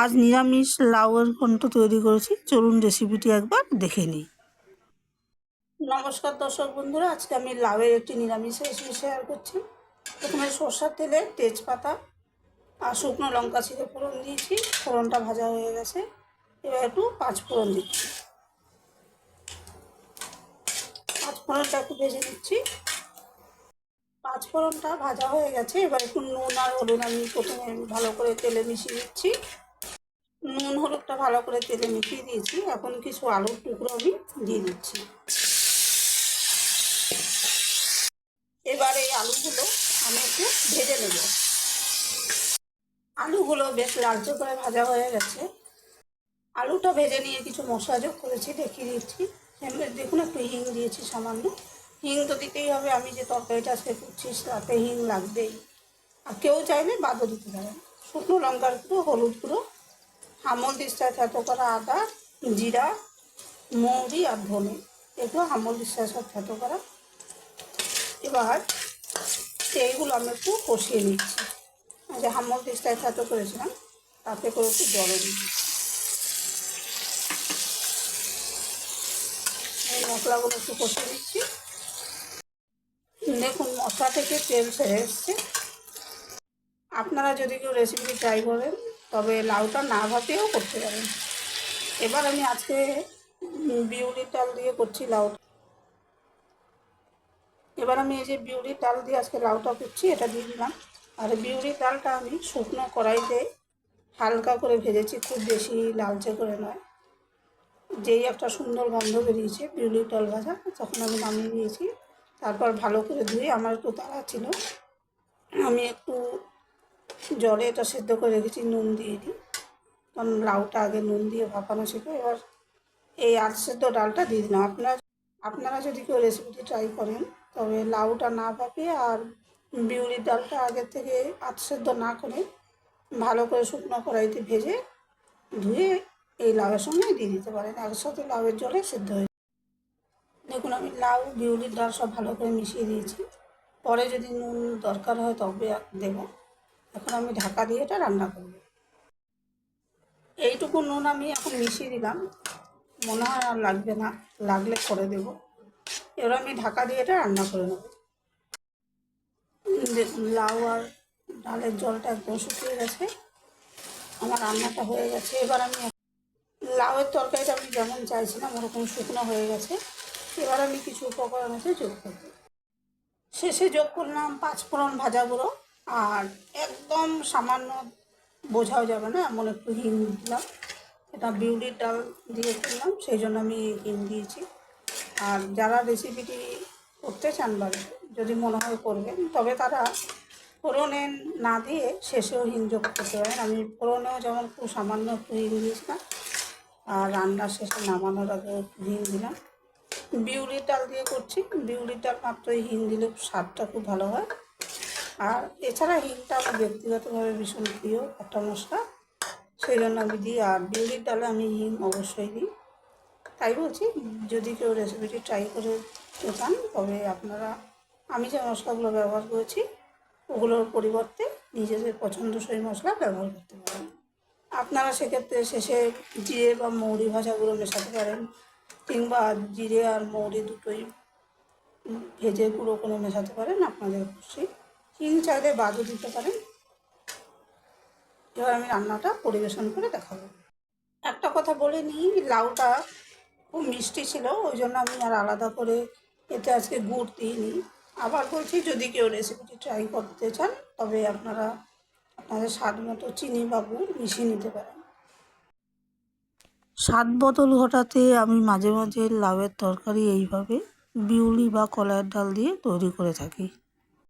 আজ নিরামিষ লাউয়ের ঘন্ট তৈরি করেছি। চলুন রেসিপিটি একবার দেখে নিই। নমস্কার দর্শক বন্ধুরা, আজকে আমি লাউয়ের একটি নিরামিষ রেসিপি শেয়ার করছি। প্রথমে সর্ষার তেলে তেজপাতা আর শুকনো লঙ্কা ছিঁড়ে ফোড়ন দিয়েছি। ফোড়নটা ভাজা হয়ে গেছে। এবার একটু পাঁচ ফোড়ন দিচ্ছি। পাঁচ ফোড়নটা একটু ভেজে নিচ্ছি। পাঁচ ফোড়নটা ভাজা হয়ে গেছে। এবার একটু নুন আর হলুদ আমি প্রথমে ভালো করে তেলে মিশিয়ে দিচ্ছি। নুন, হলুদটা ভালো করে তেলে মিশিয়ে দিয়েছি। এখন কিছু আলুর টুকরো আমি দিয়ে দিচ্ছি। এবার এই আলুগুলো আমি একটু ভেজে নেব। আলুগুলো বেশ লালচে করে ভাজা হয়ে গেছে। আলুটা ভেজে নিয়ে কিছু মশলা যোগ করেছি, দেখিয়ে দিচ্ছি। দেখুন, একটু হিং দিয়েছি সামান্য। হিং তো দিতেই হবে, আমি যে তরকারিটা আজকে করছি, তাতে হিং লাগবেই। আর কেউ চাইলে বাদও দিতে পারেন। শুকনো লঙ্কার গুঁড়ো, হলুদ গুঁড়ো হামল দিস্তায় থেতো করা আদা, জিরা, মৌরি আর ধনে। এগুলো হামল দিস্তায় সব থেতো করা। এবার এইগুলো আমি একটু কষিয়ে নিচ্ছি। যে হামল দিস্তায় থেতো করেছিলাম, তাতে করে একটু জলে দিচ্ছি। মশলাগুলো একটু কষিয়ে দিচ্ছি দেখুন, মশলা থেকে তেল ছেড়ে এসছে। আপনারা যদি কেউ রেসিপিটি ট্রাই করেন তবে লাউটা না ভাতেও করতে পারেন এবার আমি আজকে বিউলির ডাল দিয়ে করছি লাউ। এবার আমি এই যে বিউলির ডাল দিয়ে আজকে লাউটা করছি, এটা দিয়ে দিলাম। আর বিউলির ডালটা আমি শুকনো কড়াইতে হালকা করে ভেজেছি, খুব বেশি লালচে করে নয়। যেই একটা সুন্দর গন্ধ বেরিয়েছে বিউলির ডাল ভাজা, তখন আমি নামিয়ে দিয়েছি তারপর ভালো করে ধুয়ে, আমার একটু তাড়া ছিল। আমি একটু জলে এটা সেদ্ধ করে রেখেছি, নুন দিয়ে দিই। কারণ লাউটা আগে নুন দিয়ে ভাপানো ছিল, এবার এই আট সেদ্ধ ডালটা দিয়ে দিলাম। আপনার, আপনারা যদি কেউ রেসিপিটি ট্রাই করেন, তবে লাউটা না ভাপিয়ে আর বিউলির ডালটা আগের থেকে আট সেদ্ধ না করে ভালো করে শুকনো কড়াইতে ভেজে ধুয়ে এই লাউয়ের সঙ্গে দিয়ে দিতে পারেন। একসাথে লাউয়ের জলে সেদ্ধ হয়ে দেখুন, আমি লাউ, বিউলির ডাল সব ভালো করে মিশিয়ে দিয়েছি। পরে যদি নুন দরকার হয় তবে দেব। এখন আমি ঢাকা দিয়ে এটা রান্না করব। এইটুকু নুন আমি এখন মিশিয়ে দিলাম। মনে হয় আর লাগবে না, লাগলে করে দেব। এবার আমি ঢাকা দিয়ে এটা রান্না করে নেব। লাউ আর ডালের জলটা একদম শুকিয়ে গেছে। আমার রান্নাটা হয়ে গেছে। এবার আমি লাউয়ের তরকারিটা আমি যেমন চাইছিলাম, ওরকম শুকনো হয়ে গেছে। এবার আমি কিছু উপকরণ আছে যোগ করব। শেষে যোগ করলাম পাঁচফোড়ন ভাজা গুঁড়ো। আর একদম সামান্য বোঝাও যাবে না, এমন একটু হিং দিলাম। এটা বিউলির ডাল দিয়ে করলাম, সেই জন্য আমি হিং দিয়েছি। আর যারা রেসিপিটি করতে চান বাড়িতে যদি মনে হয় করবেন, তবে তারা ফোড়নে না দিয়ে শেষেও হিং যোগ করতে পারেন। আমি ফোড়নেও যেমন খুব সামান্য একটু হিং দিয়েছিলাম, আর রান্নার শেষে নামানোর আগে একটু হিং দিলাম। বিউলির ডাল দিয়ে করছি। বিউলির ডাল মাত্র হিং দিলে স্বাদটা খুব ভালো হয়। আর এছাড়া হিংটা আমার ব্যক্তিগতভাবে ভীষণ প্রিয়, একটা মশলা। সেই জন্য আমি দিই, আর বিউলির ডালে আমি হিং অবশ্যই দিই। তাই বলছি, যদি কেউ রেসিপিটি ট্রাই করে চান, তবে আপনারা, আমি যে মশলাগুলো ব্যবহার করেছি, ওগুলোর পরিবর্তে নিজেদের পছন্দসই মশলা ব্যবহার করতে পারেন। আপনারা সেক্ষেত্রে শেষে জিরে বা মৌরি ভাজাগুলো মেশাতে পারেন, কিংবা জিরে আর মৌরি দুটোই ভেজে গুঁড়ো কোনো মেশাতে পারেন, আপনাদের খুশি। হিং চাইলে বাদও দিতে পারেন। এবার আমি রান্নাটা পরিবেশন করে দেখাবো। একটা কথা বলে নিই, লাউটা খুব মিষ্টি ছিল, ওই জন্য আমি আর আলাদা করে এতে আজকে গুড় দিইনি। আবার বলছি, যদি কেউ রেসিপিটি ট্রাই করতে চান, তবে আপনারা আপনাদের স্বাদ মতো চিনি বা গুড় মিশিয়ে নিতে পারেন। স্বাদ বদল ঘটাতে আমি মাঝে মাঝে লাউয়ের তরকারি এইভাবে বিউলি বা কলাইয়ের ডাল দিয়ে তৈরি করে থাকি।